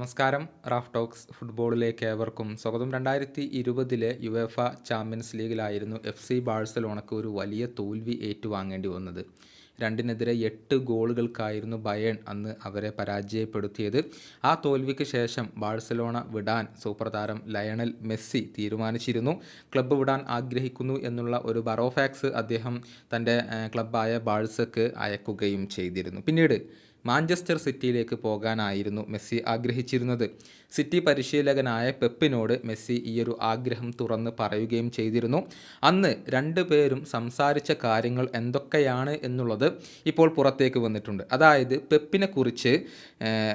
നമസ്കാരം. Raf talks ഫുട്ബോളിലേക്ക് ഏവർക്കും സ്വാഗതം. രണ്ടായിരത്തി ഇരുപതിലെ യുവേഫ ചാമ്പ്യൻസ് ലീഗിലായിരുന്നു എഫ് സി ബാഴ്സലോണക്ക് ഒരു വലിയ തോൽവി ഏറ്റുവാങ്ങേണ്ടി വന്നത്. രണ്ടിനെതിരെ എട്ട് ഗോളുകൾക്കായിരുന്നു ബയേൺ അന്ന് അവരെ പരാജയപ്പെടുത്തിയത്. ആ തോൽവിക്ക് ശേഷം ബാഴ്സലോണ വിടാൻ സൂപ്പർ താരം ലയണൽ മെസ്സി തീരുമാനിച്ചിരുന്നു. ക്ലബ്ബ് വിടാൻ ആഗ്രഹിക്കുന്നു എന്നുള്ള ഒരു ബറോഫാക്സ് അദ്ദേഹം തന്റെ ക്ലബ്ബായ ബാഴ്സക്ക് അയക്കുകയും ചെയ്തിരുന്നു. പിന്നീട് മാഞ്ചസ്റ്റർ സിറ്റിയിലേക്ക് പോകാനായിരുന്നു മെസ്സി ആഗ്രഹിച്ചിരുന്നത്. സിറ്റി പരിശീലകനായ പെപ്പിനോട് മെസ്സി ഈയൊരു ആഗ്രഹം തുറന്ന് പറയുകയും ചെയ്തിരുന്നു. അന്ന് രണ്ടു പേരും സംസാരിച്ച കാര്യങ്ങൾ എന്തൊക്കെയാണ് എന്നുള്ളത് ഇപ്പോൾ പുറത്തേക്ക് വന്നിട്ടുണ്ട്. അതായത് പെപ്പിനെക്കുറിച്ച്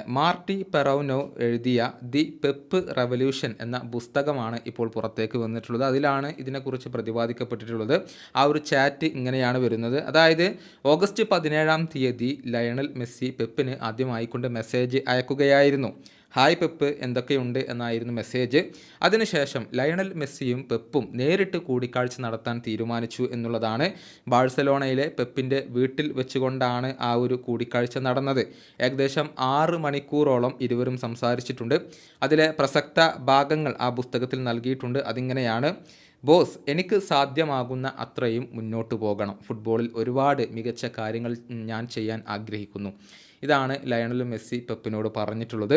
മാർട്ടി പെറോനോ എഴുതിയ ദി പെപ്പ് റവല്യൂഷൻ എന്ന പുസ്തകമാണ് ഇപ്പോൾ പുറത്തേക്ക് വന്നിട്ടുള്ളത്. അതിലാണ് ഇതിനെക്കുറിച്ച് പ്രതിപാദിക്കപ്പെട്ടിട്ടുള്ളത്. ആ ഒരു ചാറ്റ് ഇങ്ങനെയാണ് വരുന്നത്. അതായത് ഓഗസ്റ്റ് പതിനേഴാം തീയതി ലയണൽ മെസ്സി പെപ്പിന് ആദ്യമായിക്കൊണ്ട് മെസ്സേജ് അയക്കുകയായിരുന്നു. ഹായ് പെപ്പ് എന്തൊക്കെയുണ്ട്? എന്നായിരുന്നു മെസ്സേജ്. അതിനുശേഷം ലയണൽ മെസ്സിയും പെപ്പും നേരിട്ട് കൂടിക്കാഴ്ച നടത്താൻ തീരുമാനിച്ചു എന്നുള്ളതാണ് ബാഴ്സലോണയിലെ പെപ്പിന്റെ വീട്ടിൽ വെച്ചുകൊണ്ടാണ് ആ ഒരു കൂടിക്കാഴ്ച നടന്നത്. ഏകദേശം ആറ് മണിക്കൂറോളം ഇരുവരും സംസാരിച്ചിട്ടുണ്ട്. അതിലെ പ്രസക്ത ഭാഗങ്ങൾ ആ പുസ്തകത്തിൽ നൽകിയിട്ടുണ്ട്. അതിങ്ങനെയാണ്. ബോസ് എനിക്ക് സാധ്യമാകുന്ന അത്രയും മുന്നോട്ട് പോകണം. ഫുട്ബോളിൽ ഒരുപാട് മികച്ച കാര്യങ്ങൾ ഞാൻ ചെയ്യാൻ ആഗ്രഹിക്കുന്നു. ഇതാണ് ലയണൽ മെസ്സി പെപ്പിനോട് പറഞ്ഞിട്ടുള്ളത്.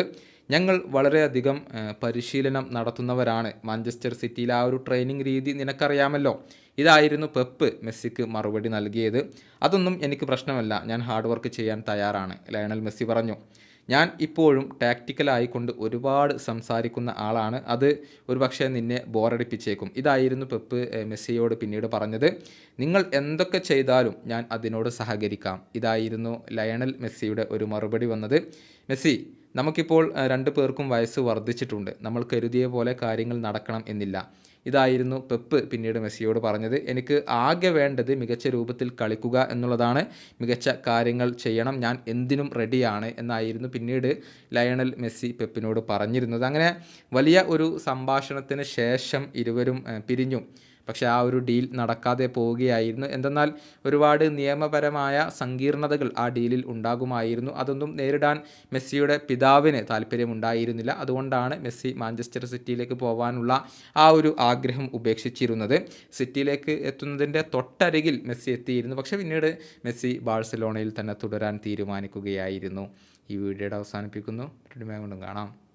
ഞങ്ങൾ വളരെയധികം പരിശീലനം നടത്തുന്നവരാണ്. മാഞ്ചസ്റ്റർ സിറ്റിയിലെ ആ ഒരു ട്രെയിനിങ് രീതി നിനക്കറിയാമല്ലോ. ഇതായിരുന്നു പെപ്പ് മെസ്സിക്ക് മറുപടി നൽകിയത്. അതൊന്നും എനിക്ക് പ്രശ്നമല്ല. ഞാൻ ഹാർഡ് വർക്ക് ചെയ്യാൻ തയ്യാറാണ്. ലയണൽ മെസ്സി പറഞ്ഞു. ഞാൻ ഇപ്പോഴും ടാക്റ്റിക്കലായിക്കൊണ്ട് ഒരുപാട് സംസാരിക്കുന്ന ആളാണ്. അത് ഒരു പക്ഷേ നിന്നെ ബോറടിപ്പിച്ചേക്കും. ഇതായിരുന്നു പെപ്പ് മെസ്സിയോട് പിന്നീട് പറഞ്ഞത്. നിങ്ങൾ എന്തൊക്കെ ചെയ്താലും ഞാൻ അതിനോട് സഹകരിക്കാം. ഇതായിരുന്നു ലയണൽ മെസ്സിയുടെ ഒരു മറുപടി വന്നത്. മെസ്സി നമുക്കിപ്പോൾ രണ്ടു പേർക്കും വയസ്സ് വർദ്ധിച്ചിട്ടുണ്ട്. നമ്മൾ കരുതിയ പോലെ കാര്യങ്ങൾ നടക്കണം എന്നില്ല. ഇതായിരുന്നു പെപ്പ് പിന്നീട് മെസ്സിയോട് പറഞ്ഞത്. എനിക്ക് ആകെ വേണ്ടത് മികച്ച രൂപത്തിൽ കളിക്കുക എന്നുള്ളതാണ്. മികച്ച കാര്യങ്ങൾ ചെയ്യണം. ഞാൻ എന്തിനും റെഡിയാണ് എന്നായിരുന്നു പിന്നീട് ലയണൽ മെസ്സി പെപ്പിനോട് പറഞ്ഞിരുന്നത്. അങ്ങനെ വലിയ ഒരു സംഭാഷണത്തിന് ശേഷം ഇരുവരും പിരിഞ്ഞു. പക്ഷേ ആ ഒരു ഡീൽ നടക്കാതെ പോവുകയായിരുന്നു. എന്തെന്നാൽ ഒരുപാട് നിയമപരമായ സങ്കീർണതകൾ ആ ഡീലിൽ ഉണ്ടാകുമായിരുന്നു. അതൊന്നും നേരിടാൻ മെസ്സിയുടെ പിതാവിന് താല്പര്യമുണ്ടായിരുന്നില്ല. അതുകൊണ്ടാണ് മെസ്സി മാഞ്ചസ്റ്റർ സിറ്റിയിലേക്ക് പോകാനുള്ള ആ ഒരു ആഗ്രഹം ഉപേക്ഷിച്ചിരുന്നത്. സിറ്റിയിലേക്ക് എത്തുന്നതിന്റെ തൊട്ടരികിൽ മെസ്സി എത്തിയിരുന്നു. പക്ഷേ പിന്നീട് മെസ്സി ബാഴ്സലോണയിൽ തന്നെ തുടരാൻ തീരുമാനിക്കുകയായിരുന്നു. ഈ വീഡിയോയുടെ അവസാനിപ്പിക്കുന്നു. കൊണ്ടും കാണാം.